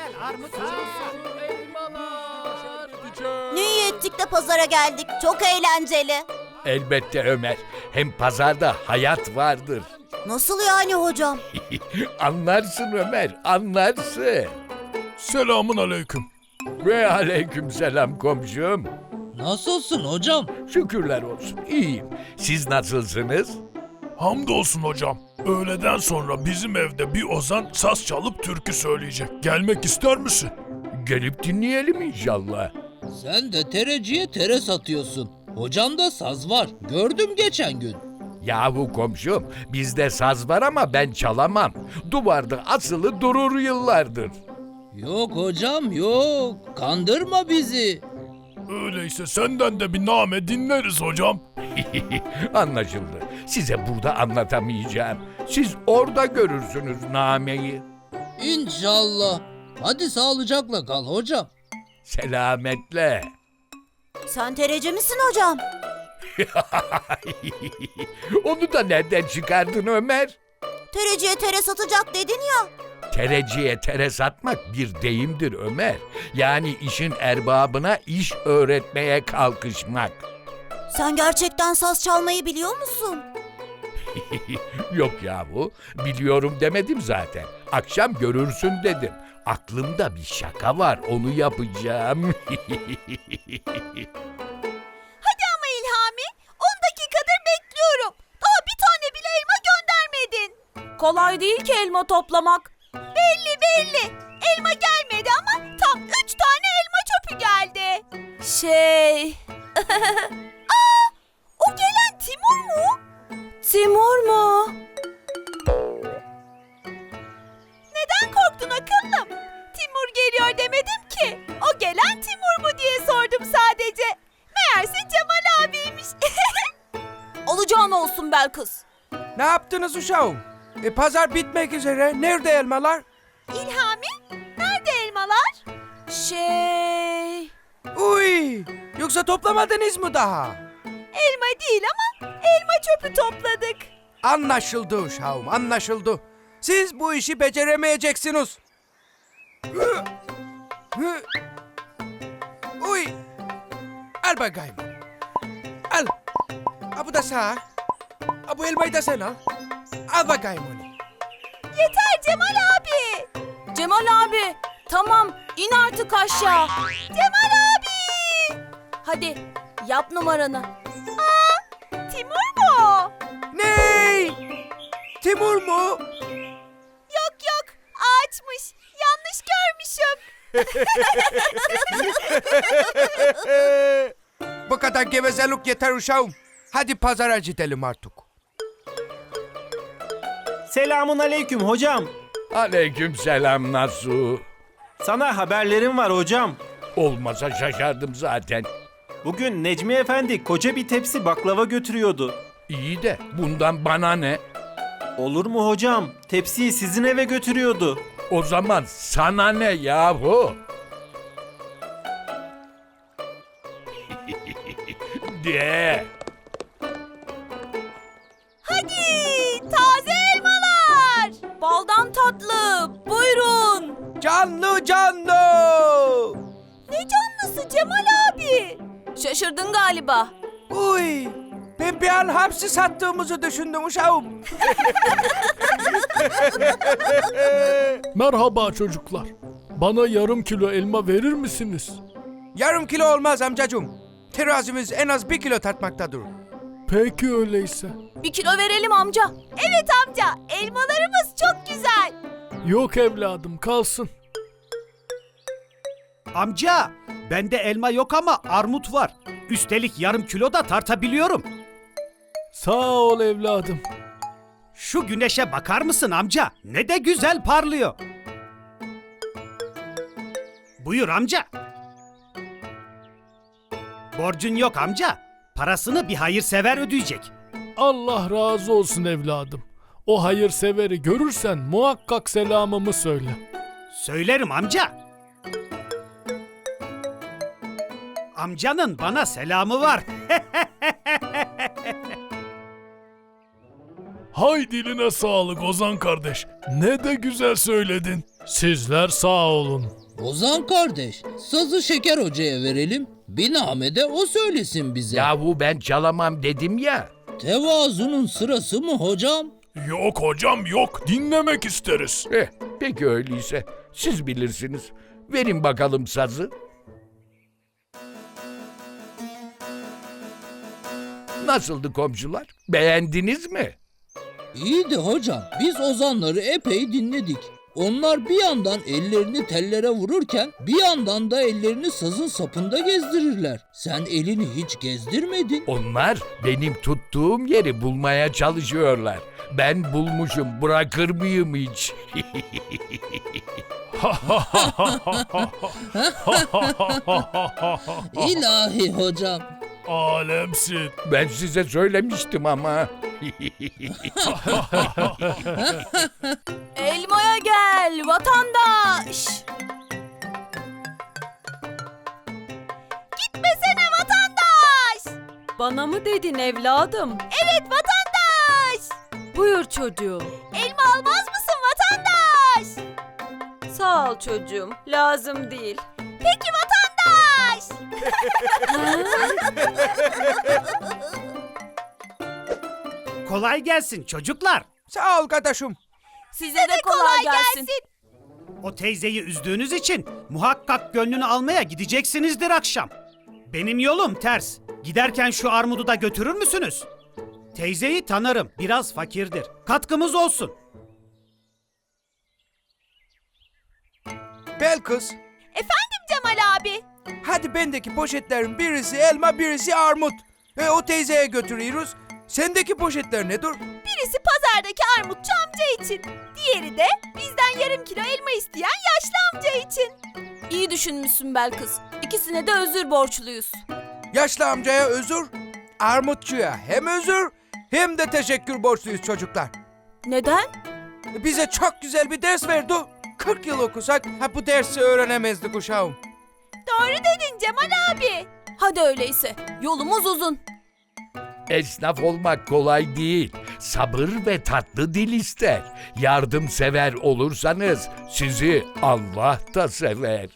gel armut uçursun. Ne iyi ettik de pazara geldik. Çok eğlenceli. Elbette Ömer. Hem pazarda hayat vardır. Nasıl yani hocam? Anlarsın Ömer, anlarsın. Selamun aleyküm. Ve aleyküm selam komşum. Nasılsın hocam? Şükürler olsun, iyiyim. Siz nasılsınız? Hamdolsun hocam. Öğleden sonra bizim evde bir ozan saz çalıp türkü söyleyecek. Gelmek ister misin? Gelip dinleyelim inşallah. Sen de tereciye tere satıyorsun. Hocamda saz var. Gördüm geçen gün. Yahu komşum, bizde saz var ama ben çalamam. Duvarda asılı durur yıllardır. Yok hocam yok. Kandırma bizi. Öyleyse senden de bir name dinleriz hocam. Anlaşıldı. Size burada anlatamayacağım. Siz orada görürsünüz nameyi. İnşallah. Hadi sağlıcakla kal hocam. Selametle. Sen tereci misin hocam? Onu da nereden çıkardın Ömer? Tereciye tere satacak dedin ya. Tereciye tere satmak bir deyimdir Ömer. Yani işin erbabına iş öğretmeye kalkışmak. Sen gerçekten saz çalmayı biliyor musun? Yok yahu, biliyorum demedim zaten. Akşam görürsün dedim. Aklımda bir şaka var, onu yapacağım. Hadi ama İlhami. 10 dakikadır bekliyorum. Daha bir tane bile elma göndermedin. Kolay değil ki elma toplamak. Belli belli. Elma gelmedi ama tam 3 tane elma çöpü geldi. Şey, Timur mu? Neden korktun akıllım? Timur geliyor demedim ki. O gelen Timur mu diye sordum sadece. Meğerse Cemal abiymiş. Olacağın olsun Belkıs. Ne yaptınız uşağım? E, pazar bitmek üzere. Nerede elmalar? İlhami, nerede elmalar? Şey, Uy! Yoksa toplamadınız mı daha? Elma değil ama elma çöpü topladık. Anlaşıldı uşağım, anlaşıldı. Siz bu işi beceremeyeceksiniz. Hı! Hı! Uy! Al bakayım. Al. Ha bu da sağ. Ha bu elmayı da sen al. Al bakayım onu. Yeter Cemal abi. Cemal abi, tamam in artık aşağı. Cemal abi. Hadi yap numaranı. Timur mu? Yok yok ağaçmış. Yanlış görmüşüm. Bu kadar gevezelik yeter uşağım. Hadi pazara gidelim artık. Selamun aleyküm hocam. Aleyküm selam Nasu. Sana haberlerim var hocam. Olmasa şaşardım zaten. Bugün Necmi Efendi koca bir tepsi baklava götürüyordu. İyi de bundan bana ne? Olur mu hocam? Tepsiyi sizin eve götürüyordu. O zaman sana ne yahu? De. Hadi taze elmalar. Baldan tatlı, buyurun. Canlı canlı. Ne canlısı Cemal abi? Şaşırdın galiba. Uy. Ben bir an hapsi sattığımızı düşündüm uşağım. Merhaba çocuklar. Bana yarım kilo elma verir misiniz? Yarım kilo olmaz amcacığım. Terazimiz en az bir kilo tartmaktadır. Peki öyleyse. Bir kilo verelim amca. Evet amca elmalarımız çok güzel. Yok evladım kalsın. Amca, bende elma yok ama armut var. Üstelik yarım kilo da tartabiliyorum. Sağ ol evladım. Şu güneşe bakar mısın amca? Ne de güzel parlıyor. Buyur amca. Borcun yok amca. Parasını bir hayırsever ödeyecek. Allah razı olsun evladım. O hayırseveri görürsen muhakkak selamımı söyle. Söylerim amca. Amcanın bana selamı var. Hay diline sağlık Ozan kardeş. Ne de güzel söyledin. Sizler sağ olun. Ozan kardeş, sazı Şeker Hoca'ya verelim. Binamede o söylesin bize. Yahu ben çalamam dedim ya. Tevazunun sırası mı hocam? Yok hocam yok. Dinlemek isteriz. Eh, peki öyleyse siz bilirsiniz. Verin bakalım sazı. Nasıldı komşular? Beğendiniz mi? İyiydi hocam. Biz ozanları epey dinledik. Onlar bir yandan ellerini tellere vururken bir yandan da ellerini sazın sapında gezdirirler. Sen elini hiç gezdirmedin. Onlar benim tuttuğum yeri bulmaya çalışıyorlar. Ben bulmuşum bırakır mıyım hiç? İlahi hocam. Alemsin. Ben size söylemiştim ama. Elmaya gel vatandaş. Gitmesene vatandaş. Bana mı dedin evladım? Evet vatandaş. Buyur çocuğum. Elma almaz mısın vatandaş? Sağ ol çocuğum. Lazım değil. Peki vatandaş. Kolay gelsin çocuklar. Sağ ol kardeşim. Size de kolay gelsin. O teyzeyi üzdüğünüz için muhakkak gönlünü almaya gideceksinizdir akşam. Benim yolum ters. Giderken şu armudu da götürür müsünüz? Teyzeyi tanırım. Biraz fakirdir. Katkımız olsun. Belkıs, Efendim Cemal abi. Hadi bendeki poşetlerin birisi elma birisi armut. E, o teyzeye götürüyoruz. Sendeki poşetler ne dur? Birisi pazardaki armutçu amca için. Diğeri de bizden yarım kilo elma isteyen yaşlı amca için. İyi düşünmüşsün Belkıs. İkisine de özür borçluyuz. Yaşlı amcaya özür, armutçuya hem özür hem de teşekkür borçluyuz çocuklar. Neden? Bize çok güzel bir ders verdi. 40 yıl okusak ha bu dersi öğrenemezdik uşağım. Doğru dedin Cemal abi. Hadi öyleyse. Yolumuz uzun. Esnaf olmak kolay değil. Sabır ve tatlı dil ister. Yardımsever olursanız sizi Allah da sever.